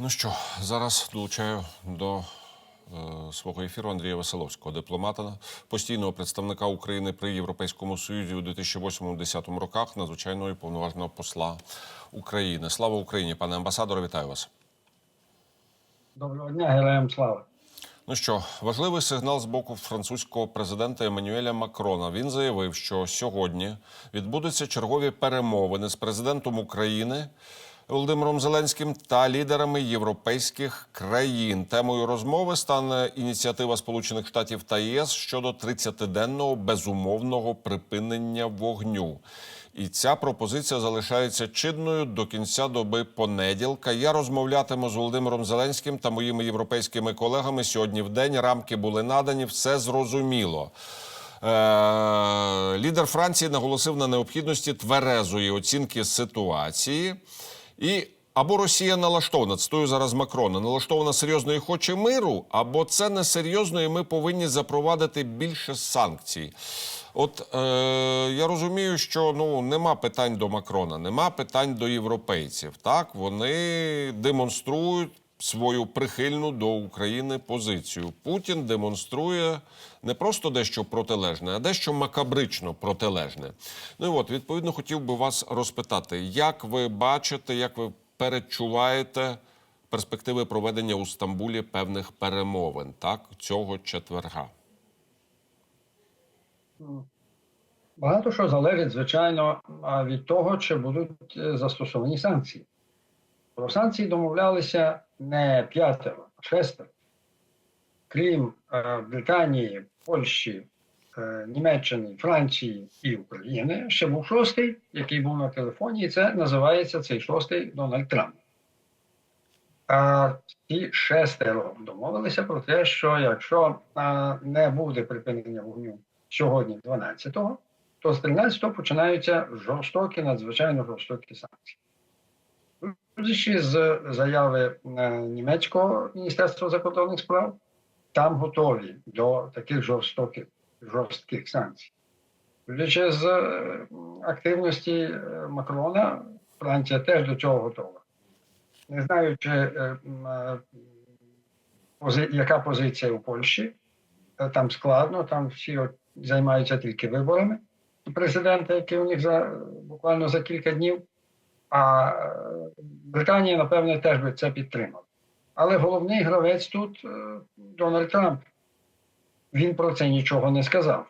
Ну що, зараз долучаю до е, свого ефіру Андрія Василовського, дипломата, постійного представника України при Європейському Союзі у 2008-2010 роках, надзвичайного і повноважного посла України. Слава Україні, пане амбасадоре, вітаю вас. Доброго дня, героям слава. Ну що, важливий сигнал з боку французького президента Еммануеля Макрона. Він заявив, що сьогодні відбудуться чергові перемовини з президентом України Володимиром Зеленським та лідерами європейських країн. Темою розмови стане ініціатива Сполучених Штатів та ЄС щодо 30-денного безумовного припинення вогню. І ця пропозиція залишається чинною до кінця доби понеділка. Я розмовлятиму з Володимиром Зеленським та моїми європейськими колегами сьогодні в день. Рамки були надані, все зрозуміло. Е, лідер Франції наголосив на необхідності тверезої оцінки ситуації. І або Росія налаштована, цитую зараз Макрона, налаштована серйозно і хоче миру, або це несерйозно, і ми повинні запровадити більше санкцій. От е, я розумію, що ну нема питань до Макрона, нема питань до європейців. Так вони демонструють свою прихильну до України позицію. Путін демонструє не просто дещо протилежне, а дещо макабрично протилежне. Ну і от відповідно хотів би вас розпитати, як ви бачите, як ви передчуваєте перспективи проведення у Стамбулі певних перемовин так цього четверга. Багато що залежить, звичайно, від того, чи будуть е, застосовані санкції. Про санкції домовлялися не п'ятеро, а шестеро. Крім е, Британії, Польщі, е, Німеччини, Франції і України, ще був шостий, який був на телефоні, і це називається цей шостий Дональд Трамп. А ці шестеро домовилися про те, що якщо а, не буде припинення вогню сьогодні, 12-го, то з 13-го починаються жорстокі, надзвичайно жорстокі санкції. Судячи з заяви е, німецького міністерства закордонних справ, там готові до таких жорстоких жорстких санкцій. Судячи з е, активності е, Макрона, Франція теж до цього готова. Не знаю, чи яка позиція у Польщі. Там складно, там всі займаються тільки виборами президента, який у них за буквально за кілька днів. А е, Британія, напевне, теж би це підтримала. Але головний гравець тут е, Дональд Трамп. Він про це нічого не сказав.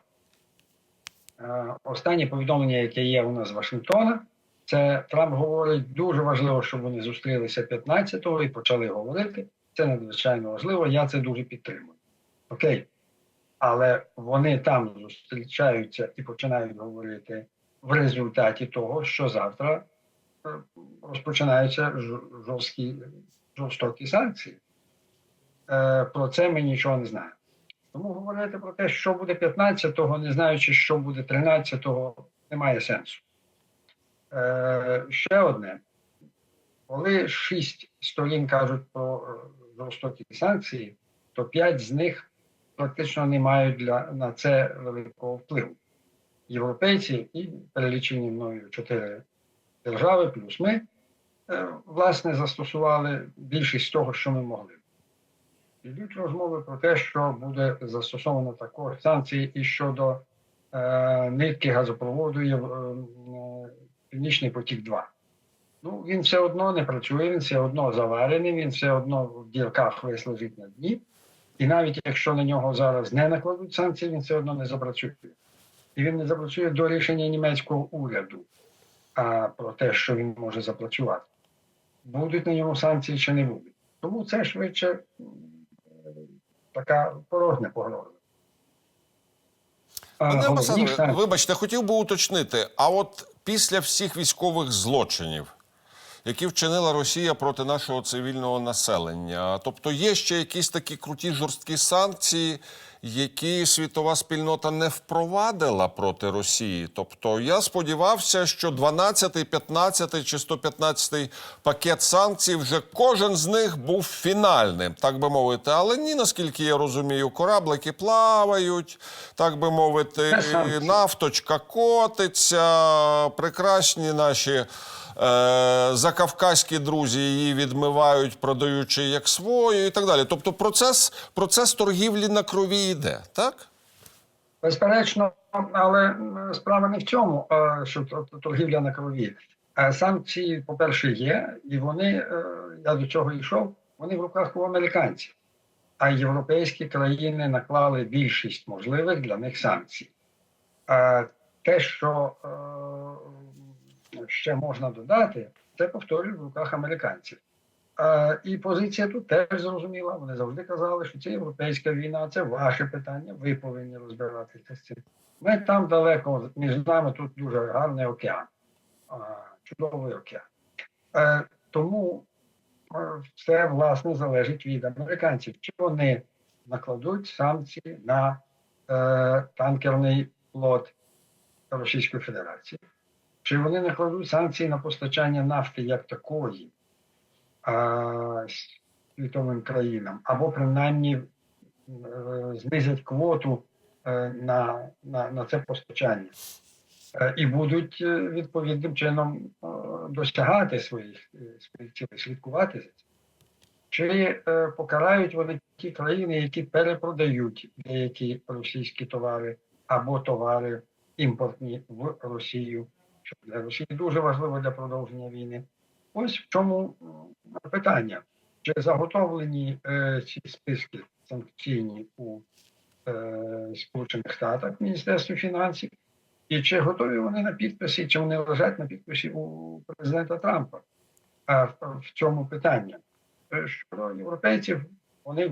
Е, Останнє повідомлення, яке є у нас з Вашингтона, це Трамп говорить, дуже важливо, щоб вони зустрілися 15-го і почали говорити. Це надзвичайно важливо, я це дуже підтримую. Окей. Але вони там зустрічаються і починають говорити в результаті того, що завтра розпочинаються жорсткі, жорстокі санкції. Е, Про це ми нічого не знаємо. Тому говорити про те, що буде 15-го, не знаючи, що буде 13-го, немає сенсу. Е, Ще одне. Коли шість сторін кажуть про е, жорстокі санкції, то п'ять з них практично не мають для, на це великого впливу. Європейці і перелічені мною чотири держави, плюс ми, е, власне, застосували більшість того, що ми могли. Йдуть розмови про те, що буде застосовано також санкції і щодо е, нитки газопроводу е, е, Північний потік 2. Ну, він все одно не працює, він все одно заварений, він все одно в дірках весь на дні. І навіть якщо на нього зараз не накладуть санкції, він все одно не запрацює. І він не запрацює до рішення німецького уряду а, про те, що він може запрацювати. Будуть на ньому санкції чи не будуть. Тому це швидше така порожня погроза. Пане амбасадоре, вибачте, хотів би уточнити. А от після всіх військових злочинів, які вчинила Росія проти нашого цивільного населення, тобто є ще якісь такі круті жорсткі санкції, які світова спільнота не впровадила проти Росії. Тобто я сподівався, що 12, 15 чи 115 пакет санкцій вже кожен з них був фінальним, так би мовити. Але ні, наскільки я розумію, кораблики плавають, так би мовити, нафточка котиться, прекрасні наші закавказькі друзі її відмивають, продаючи як свою і так далі. Тобто процес, процес торгівлі на крові йде, так? Безперечно, але справа не в цьому, що торгівля на крові. Е, Санкції, по-перше, є, і вони, е, я до чого йшов, вони в руках у американців. А європейські країни наклали більшість можливих для них санкцій. Те, що е, ще можна додати, це повторюю в руках американців. І позиція тут теж зрозуміла. Вони завжди казали, що це європейська війна, це ваше питання. Ви повинні розбиратися з цим. Ми там далеко між нами тут дуже гарний океан, чудовий океан. Е, Тому е, це власне залежить від американців. Чи вони накладуть санкції на е, танкерний флот Російської Федерації, чи вони накладуть санкції на постачання нафти як такої а, світовим країнам, або принаймні е, знизять квоту е, на, на, на це постачання. Е, І будуть відповідним чином досягати своїх, своїх цілей, слідкувати за цим. Чи покарають вони ті країни, які перепродають деякі російські товари або товари імпортні в Росію, що для Росії дуже важливо для продовження війни. Ось в чому питання. Чи заготовлені е, ці списки санкційні у е, Сполучених Штатах Міністерстві фінансів, і чи готові вони на підписі, чи вони лежать на підписі у президента Трампа? А в, в цьому питання. Е, Щодо європейців, вони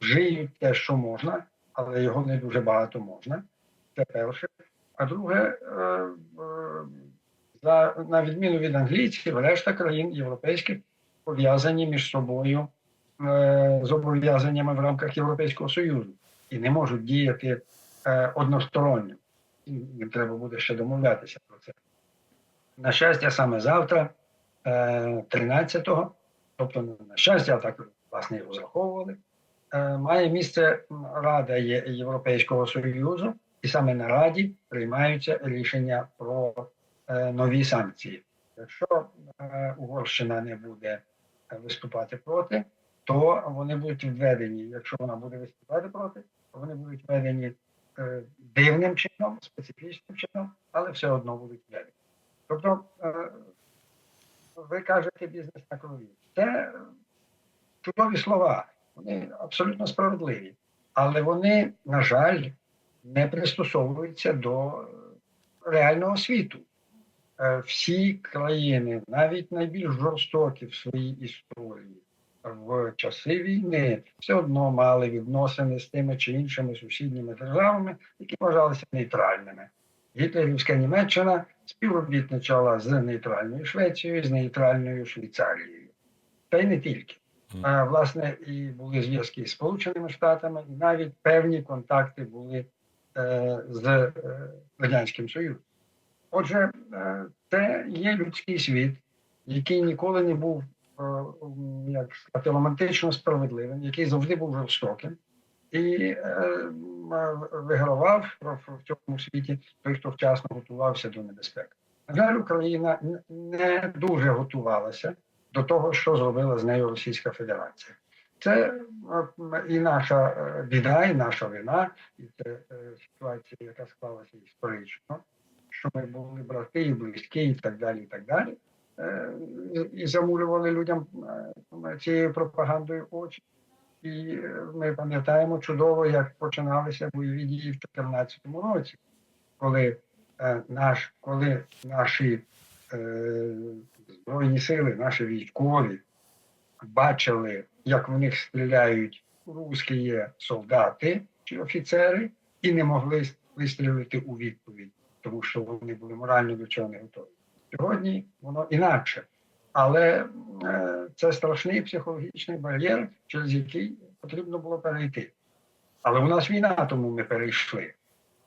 вжиють те, що можна, але його не дуже багато можна. Це перше. А друге, е, за, на відміну від англійців, решта країн європейських пов'язані між собою е, зобов'язаннями в рамках Європейського Союзу і не можуть діяти е, односторонньо. Їм треба буде ще домовлятися про це. На щастя, саме завтра, е, 13-го, тобто на щастя, так власне і розраховували, е, має місце Рада Європейського Союзу, і саме на Раді приймаються рішення про нові санкції. Якщо е, Угорщина не буде е, виступати проти, то вони будуть введені. Якщо вона буде виступати проти, то вони будуть введені е, дивним чином, специфічним чином, але все одно будуть введені. Тобто, е, ви кажете бізнес на крові. Це чудові слова, вони абсолютно справедливі, але вони, на жаль, не пристосовуються до е, реального світу. Е, Всі країни, навіть найбільш жорстокі в своїй історії, в часи війни все одно мали відносини з тими чи іншими сусідніми державами, які вважалися нейтральними. Гітлерівська Німеччина співробітничала з нейтральною Швецією, з нейтральною Швейцарією. Та й не тільки. А, власне, і були зв'язки з Сполученими Штатами, і навіть певні контакти були е, з е, Радянським Союзом. Отже, е, це є людський світ, який ніколи не був е, як сказати, романтично справедливим, який завжди був жорстоким, і е, вигравав в, цьому світі той, хто вчасно готувався до небезпеки. На жаль, Україна не дуже готувалася до того, що зробила з нею Російська Федерація. Це і наша біда, і наша вина, і це ситуація, яка склалася історично, що ми були брати і близькі, і так далі, і так далі. Е, і- замулювали людям е, цією пропагандою очі. І е, ми пам'ятаємо чудово, як починалися бойові дії в 2014 році, коли наш, коли наші збройні сили, наші військові бачили, як в них стріляють русські солдати чи офіцери, і не могли вистрілити у відповідь, тому що вони були морально до цього не готові. Сьогодні воно інакше. Але е, це страшний психологічний бар'єр, через який потрібно було перейти. Але у нас війна, тому ми перейшли.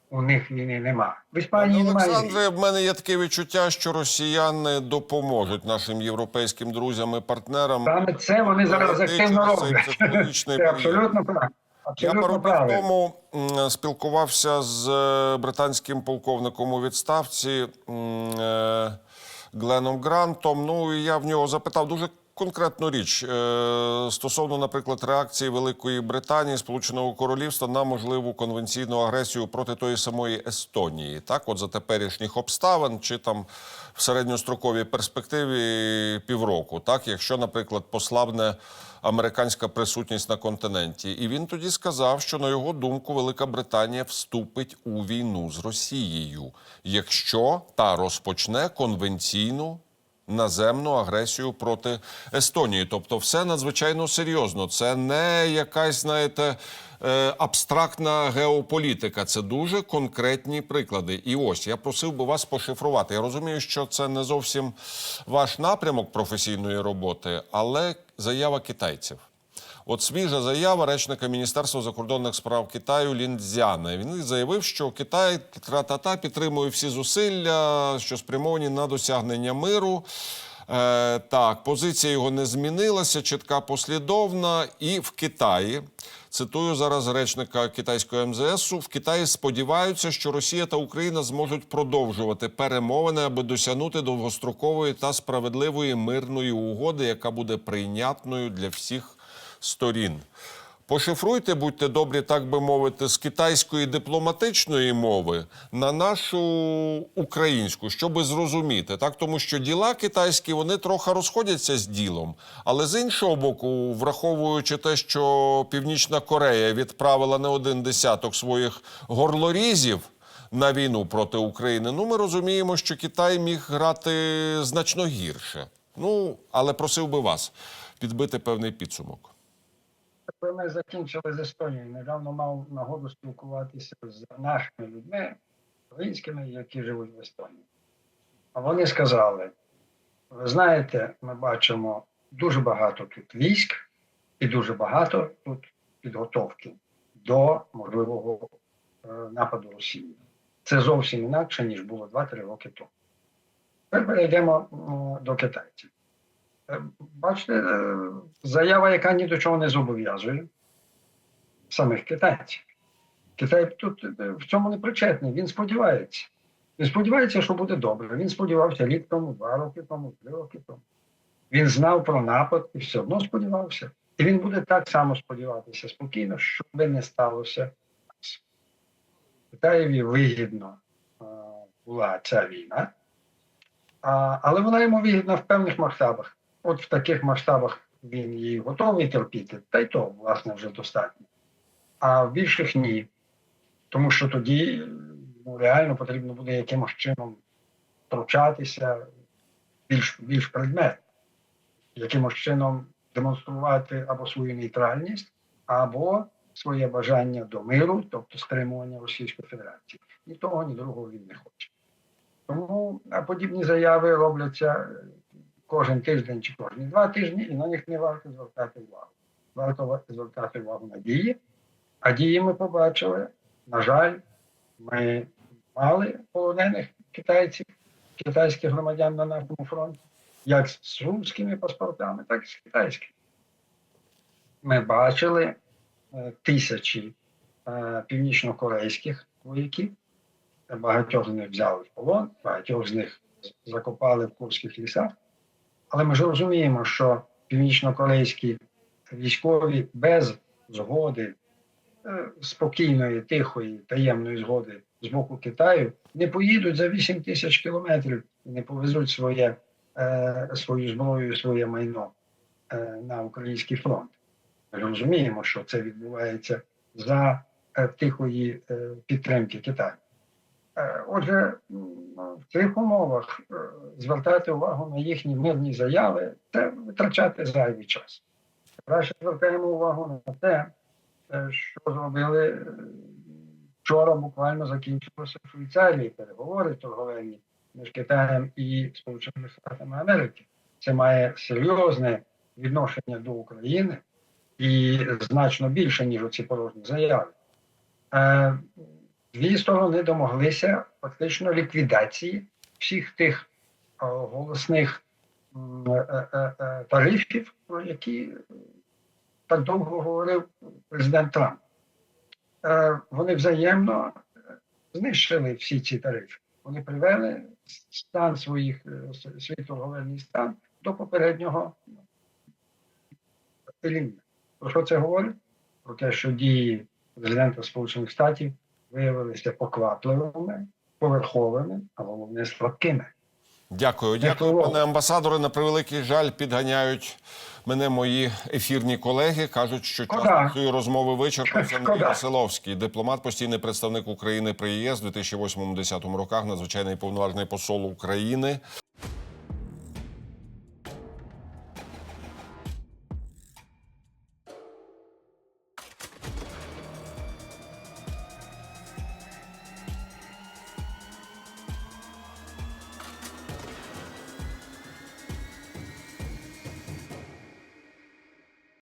У них війни нема. В Іспанії немає. Олександре, в мене є таке відчуття, що росіяни допоможуть нашим європейським друзям і партнерам. Саме це вони зараз активно роблять. Це абсолютно правильно. Я пару днів тому спілкувався з е, британським полковником у відставці е, Гленом Грантом. Ну і я в нього запитав дуже конкретну річ е, стосовно, наприклад, реакції Великої Британії, Сполученого Королівства на можливу конвенційну агресію проти тої самої Естонії. Так, от за теперішніх обставин, чи там в середньостроковій перспективі півроку, так, якщо, наприклад, послабне американська присутність на континенті. І він тоді сказав, що на його думку Велика Британія вступить у війну з Росією, якщо та розпочне конвенційну наземну агресію проти Естонії. Тобто, все надзвичайно серйозно. Це не якась, знаєте, е, абстрактна геополітика. Це дуже конкретні приклади. І ось я просив би вас пошифрувати. Я розумію, що це не зовсім ваш напрямок професійної роботи, але заява китайців. От свіжа заява речника Міністерства закордонних справ Китаю Ліндзяна. Він заявив, що Китай тра-та-та підтримує всі зусилля, що спрямовані на досягнення миру. Е, так, позиція його не змінилася, чітка послідовна. І в Китаї, цитую зараз речника китайського МЗСу, в Китаї сподіваються, що Росія та Україна зможуть продовжувати перемовини, аби досягнути довгострокової та справедливої мирної угоди, яка буде прийнятною для всіх сторін. Пошифруйте, будьте добрі, так би мовити, з китайської дипломатичної мови на нашу українську, щоб зрозуміти, так тому що діла китайські вони трохи розходяться з ділом. Але з іншого боку, враховуючи те, що Північна Корея відправила не один десяток своїх горлорізів на війну проти України, ну ми розуміємо, що Китай міг грати значно гірше. Ну але просив би вас підбити певний підсумок. Коли ми закінчили з Естонією, недавно мав нагоду спілкуватися з нашими людьми, українськими, які живуть в Естонії. А вони сказали: ви знаєте, ми бачимо дуже багато тут військ і дуже багато тут підготовки до можливого е, нападу Росії. Це зовсім інакше, ніж було 2-3 роки тому. Тепер перейдемо до китайців. Е, Бачите, е, заява, яка ні до чого не зобов'язує самих китайців. Китай тут е, в цьому не причетний. Він сподівається. Він сподівається, що буде добре. Він сподівався рік тому, два роки тому, три роки тому. Він знав про напад і все одно сподівався. І він буде так само сподіватися спокійно, що би не сталося. Китаєві вигідно була ця війна, але вона йому вигідна в певних масштабах. От в таких масштабах він її готовий терпіти, та й то, власне, вже достатньо. А в більших ні. Тому що тоді ну, реально потрібно буде якимось чином втручатися більш, більш предметно, якимось чином демонструвати або свою нейтральність, або своє бажання до миру, тобто стримування Російської Федерації. Ні того, ні другого він не хоче. Тому подібні заяви робляться кожен тиждень чи кожні два тижні, і на них не варто звертати увагу. Варто звертати увагу на дії, а дії ми побачили. На жаль, ми мали полонених китайців, китайських громадян на нашому фронті, як з румськими паспортами, так і з китайськими. Ми бачили е, тисячі е, північнокорейських вояків. Багатьох з них взяли в полон, багатьох з них закопали в Курських лісах. Але ми ж розуміємо, що північнокорейські військові без згоди, е, спокійної, тихої, таємної згоди з боку Китаю не поїдуть за 8 тисяч кілометрів і не повезуть своє, е, свою зброю, своє майно е, на український фронт. Ми розуміємо, що це відбувається за тихої підтримки Китаю. Е, Отже, в цих умовах е, звертати увагу на їхні мирні заяви це витрачати зайвий час. Краще звертаємо увагу на те, е, що зробили вчора. Буквально закінчилося в Швейцарії переговори торговельні між Китаєм і Сполученими Штатами Америки. Це має серйозне відношення до України і значно більше, ніж оці порожні заяви. Дві сторони домоглися фактично ліквідації всіх тих е, голосних е, е, тарифів, про які так довго говорив президент Трамп. Вони взаємно знищили всі ці тарифи. Вони привели стан своїх свій торговельний стан до попереднього рівня. Про що це говорить? Про те, що дії президента Сполучених Штатів виявилися поквапливими, поверховими, а головне слабкими. Дякую, дякую, Дякую. пане амбасадоре. На превеликий жаль, підганяють мене мої ефірні колеги. кажуть, що час нашої розмови вичерпався. Андрій. Василовський, дипломат, постійний представник України при ЄС у 2008-2010 роках, надзвичайний повноважний посол України.